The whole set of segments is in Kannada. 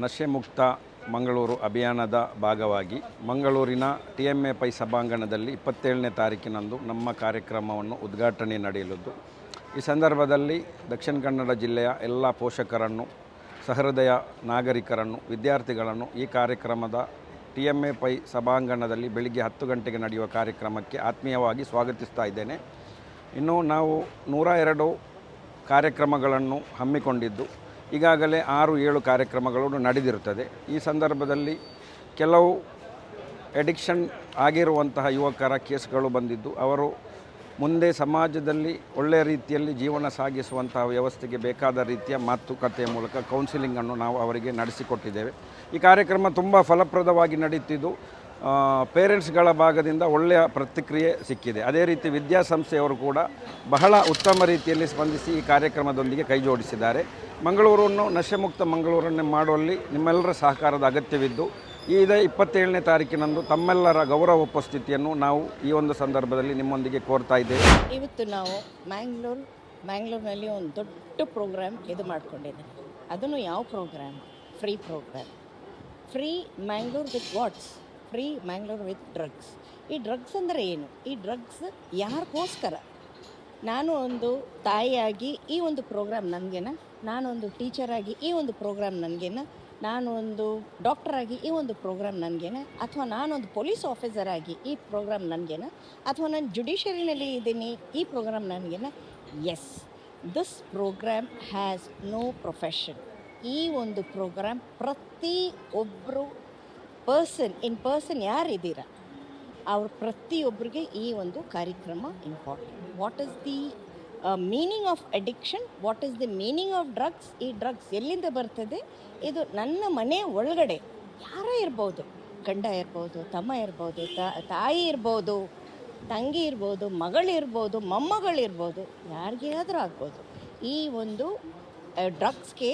ನಶೆ ಮುಕ್ತ ಮಂಗಳೂರು ಅಭಿಯಾನದ ಭಾಗವಾಗಿ ಮಂಗಳೂರಿನ ಟಿ ಎಂ ಎ ಪೈ ಸಭಾಂಗಣದಲ್ಲಿ ಇಪ್ಪತ್ತೇಳನೇ ತಾರೀಕಿನಂದು ನಮ್ಮ ಕಾರ್ಯಕ್ರಮವನ್ನು ಉದ್ಘಾಟನೆ ನಡೆಯಲಿದ್ದು, ಈ ಸಂದರ್ಭದಲ್ಲಿ ದಕ್ಷಿಣ ಕನ್ನಡ ಜಿಲ್ಲೆಯ ಎಲ್ಲ ಪೋಷಕರನ್ನು, ಸಹೃದಯ ನಾಗರಿಕರನ್ನು, ವಿದ್ಯಾರ್ಥಿಗಳನ್ನು ಈ ಕಾರ್ಯಕ್ರಮದ ಟಿ ಎಂ ಎ ಪೈ ಸಭಾಂಗಣದಲ್ಲಿ ಬೆಳಿಗ್ಗೆ ಹತ್ತು ಗಂಟೆಗೆ ನಡೆಯುವ ಕಾರ್ಯಕ್ರಮಕ್ಕೆ ಆತ್ಮೀಯವಾಗಿ ಸ್ವಾಗತಿಸ್ತಾ ಇದ್ದೇನೆ. ಇನ್ನು ನಾವು ನೂರ ಎರಡು ಕಾರ್ಯಕ್ರಮಗಳನ್ನು ಹಮ್ಮಿಕೊಂಡಿದ್ದು ಈಗಾಗಲೇ ಆರು ಏಳು ಕಾರ್ಯಕ್ರಮಗಳು ನಡೆದಿರುತ್ತದೆ. ಈ ಸಂದರ್ಭದಲ್ಲಿ ಕೆಲವು ಎಡಿಕ್ಷನ್ ಆಗಿರುವಂತಹ ಯುವಕರ ಕೇಸ್ಗಳು ಬಂದಿದ್ದು, ಅವರು ಮುಂದೆ ಸಮಾಜದಲ್ಲಿ ಒಳ್ಳೆಯ ರೀತಿಯಲ್ಲಿ ಜೀವನ ಸಾಗಿಸುವಂತಹ ವ್ಯವಸ್ಥೆಗೆ ಬೇಕಾದ ರೀತಿಯ ಮಾತುಕತೆಯ ಮೂಲಕ ಕೌನ್ಸಿಲಿಂಗನ್ನು ನಾವು ಅವರಿಗೆ ನಡೆಸಿಕೊಟ್ಟಿದ್ದೇವೆ. ಈ ಕಾರ್ಯಕ್ರಮ ತುಂಬ ಫಲಪ್ರದವಾಗಿ ನಡೀತಿದ್ದು. ಪೇರೆಂಟ್ಸ್ಗಳ ಭಾಗದಿಂದ ಒಳ್ಳೆಯ ಪ್ರತಿಕ್ರಿಯೆ ಸಿಕ್ಕಿದೆ. ಅದೇ ರೀತಿ ವಿದ್ಯಾಸಂಸ್ಥೆಯವರು ಕೂಡ ಬಹಳ ಉತ್ತಮ ರೀತಿಯಲ್ಲಿ ಸ್ಪಂದಿಸಿ ಈ ಕಾರ್ಯಕ್ರಮದೊಂದಿಗೆ ಕೈಜೋಡಿಸಿದ್ದಾರೆ ಮಂಗಳೂರನ್ನು, ನಶೆಮುಕ್ತ ಮಂಗಳೂರನ್ನೇ ಮಾಡುವಲ್ಲಿ ನಿಮ್ಮೆಲ್ಲರ ಸಹಕಾರದ ಅಗತ್ಯವಿದ್ದು ಇದೇ ಇಪ್ಪತ್ತೇಳನೇ ತಾರೀಕಿನಂದು ತಮ್ಮೆಲ್ಲರ ಗೌರವ ಉಪಸ್ಥಿತಿಯನ್ನು ನಾವು ಈ ಒಂದು ಸಂದರ್ಭದಲ್ಲಿ ನಿಮ್ಮೊಂದಿಗೆ ಕೋರ್ತಾ ಇದ್ದೇವೆ. ಇವತ್ತು ನಾವು ಮ್ಯಾಂಗ್ಳೂರು, ಮ್ಯಾಂಗ್ಳೂರಿನಲ್ಲಿ ಒಂದು ದೊಡ್ಡ ಪ್ರೋಗ್ರಾಮ್ ಇದು ಮಾಡಿಕೊಂಡಿದೆ ಅದನ್ನು ಯಾವ program? Free program. Free Mangalore with what's. Free Mangalore with drugs. ಈ ಡ್ರಗ್ಸ್ ಅಂದರೆ ಏನು? ಈ ಡ್ರಗ್ಸ್ ಯಾರಿಗೋಸ್ಕರ? ನಾನು ಒಂದು ತಾಯಿಯಾಗಿ ಈ ಒಂದು ಪ್ರೋಗ್ರಾಮ್ ನನಗೇನ ನಾನೊಂದು ಟೀಚರಾಗಿ ಈ ಒಂದು ಪ್ರೋಗ್ರಾಮ್ ನನಗೇನ ನಾನು ಒಂದು ಡಾಕ್ಟರಾಗಿ ಈ ಒಂದು ಪ್ರೋಗ್ರಾಮ್ ನನಗೇನ ಅಥವಾ ನಾನೊಂದು ಪೊಲೀಸ್ ಆಫೀಸರ್ ಆಗಿ ಈ ಪ್ರೋಗ್ರಾಮ್ ನನಗೇನ ಅಥವಾ ನಾನು ಜುಡಿಷರಿನಲ್ಲಿ ಇದ್ದೀನಿ ಈ ಪ್ರೋಗ್ರಾಮ್ ನನಗೇನ S. This program has no profession. ಈ ಒಂದು ಪ್ರೋಗ್ರಾಮ್ ಪ್ರತಿ ಒಬ್ಬರು ಪರ್ಸನ್ ಇನ್ ಪರ್ಸನ್ ಯಾರಿದ್ದೀರಾ? ಅವ್ರ ಪ್ರತಿಯೊಬ್ಬರಿಗೆ ಈ ಒಂದು ಕಾರ್ಯಕ್ರಮ important what is the meaning of addiction what is the meaning of drugs ಈ ಡ್ರಗ್ಸ್ ಎಲ್ಲಿಂದ ಬರ್ತದೆ? ಇದು ನನ್ನ ಮನೆ ಒಳಗಡೆ ಯಾರೇ ಇರ್ಬೋದು? ಗಂಡ ಇರ್ಬೋದು, ತಮ್ಮ ಇರ್ಬೋದು ತಾಯಿ ಇರ್ಬೋದು, ತಂಗಿ ಇರ್ಬೋದು ಮಗಳಿರ್ಬೋದು ಮೊಮ್ಮಗಳಿರ್ಬೋದು ಯಾರಿಗಾದರೂ ಆಗ್ಬೋದು. ಈ ಒಂದು ಡ್ರಗ್ಸ್ಗೆ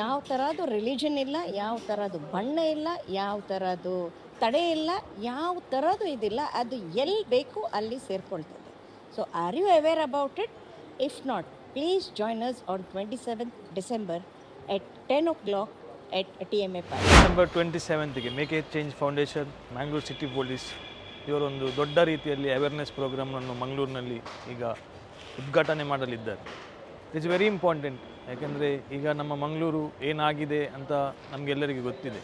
ಯಾವ ಥರದ್ದು ರಿಲಿಜನ್ ಇಲ್ಲ, ಯಾವ ಥರದ್ದು ಬಣ್ಣ ಇಲ್ಲ, ಯಾವ ಥರದ್ದು ತಡೆ ಇಲ್ಲ, ಯಾವ ಥರದ್ದು ಇದಿಲ್ಲ, ಅದು ಎಲ್ಲಿ ಬೇಕು ಅಲ್ಲಿ ಸೇರಿಕೊಳ್ತದೆ. So are you aware about it if not please join us on twenty seventh December at ten o'clock at T M A park December twenty ಸೆವೆಂತ್ಗೆ make a change foundation Mangalore city police ಇವರೊಂದು ದೊಡ್ಡ ರೀತಿಯಲ್ಲಿ ಅವೇರ್ನೆಸ್ ಪ್ರೋಗ್ರಾಮನ್ನು ಮಂಗಳೂರಿನಲ್ಲಿ ಈಗ ಉದ್ಘಾಟನೆ ಮಾಡಲಿದ್ದಾರೆ. ಇಟ್ಸ್ ವೆರಿ ಇಂಪಾರ್ಟೆಂಟ್ ಯಾಕೆಂದರೆ ಈಗ ನಮ್ಮ ಮಂಗಳೂರು ಏನಾಗಿದೆ ಅಂತ ನಮಗೆಲ್ಲರಿಗೂ ಗೊತ್ತಿದೆ.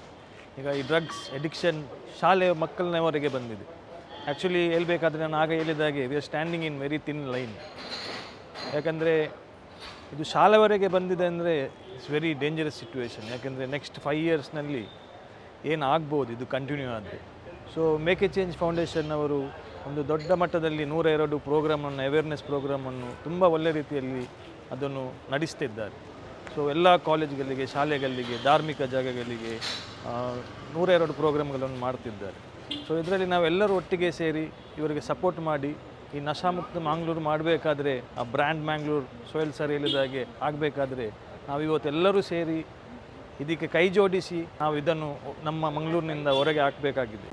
ಈಗ ಈ ಡ್ರಗ್ಸ್ ಎಡಿಕ್ಷನ್ ಶಾಲೆ ಮಕ್ಕಳನ್ನವರೆಗೆ ಬಂದಿದೆ. ಆ್ಯಕ್ಚುಲಿ ಹೇಳ್ಬೇಕಾದ್ರೆ ನಾನು ಆಗ ಹೇಳಿದಾಗೆ we are standing in very thin line ಯಾಕಂದರೆ ಇದು ಶಾಲೆವರೆಗೆ ಬಂದಿದೆ ಅಂದರೆ ಇಟ್ಸ್ ವೆರಿ ಡೇಂಜರಸ್ ಸಿಚುವೇಶನ್ ಯಾಕೆಂದರೆ ನೆಕ್ಸ್ಟ್ ಫೈವ್ ಇಯರ್ಸ್ನಲ್ಲಿ ಏನು ಆಗ್ಬೋದು, ಇದು ಕಂಟಿನ್ಯೂ ಆದರೆ. So make a change foundation ಅವರು ಒಂದು ದೊಡ್ಡ ಮಟ್ಟದಲ್ಲಿ ನೂರ ಎರಡು ಪ್ರೋಗ್ರಾಮನ್ನು ಅವೇರ್ನೆಸ್ ಪ್ರೋಗ್ರಾಮನ್ನು ತುಂಬ ಒಳ್ಳೆ ರೀತಿಯಲ್ಲಿ ಅದನ್ನು ನಡೆಸ್ತಿದ್ದಾರೆ. ಸೊ ಎಲ್ಲ ಕಾಲೇಜ್ಗಳಿಗೆ, ಶಾಲೆಗಳಿಗೆ, ಧಾರ್ಮಿಕ ಜಾಗಗಳಿಗೆ ನೂರೆರಡು ಪ್ರೋಗ್ರಾಮ್ಗಳನ್ನು ಮಾಡ್ತಿದ್ದಾರೆ. ಸೊ ಇದರಲ್ಲಿ ನಾವೆಲ್ಲರೂ ಒಟ್ಟಿಗೆ ಸೇರಿ ಇವರಿಗೆ ಸಪೋರ್ಟ್ ಮಾಡಿ, ಈ ನಶಾಮುಕ್ತ ಮಂಗಳೂರು ಮಾಡಬೇಕಾದ್ರೆ, ಆ ಬ್ರ್ಯಾಂಡ್ ಮ್ಯಾಂಗ್ಳೂರ್ ಸೋಯಲ್ ಸರ್ ಹೇಳಿದಾಗೆ ಆಗಬೇಕಾದ್ರೆ, ನಾವು ಇವತ್ತೆಲ್ಲರೂ ಸೇರಿ ಇದಕ್ಕೆ ಕೈ ಜೋಡಿಸಿ ನಾವು ಇದನ್ನು ನಮ್ಮ ಮಂಗಳೂರಿನಿಂದ ಹೊರಗೆ ಹಾಕಬೇಕಾಗಿದೆ.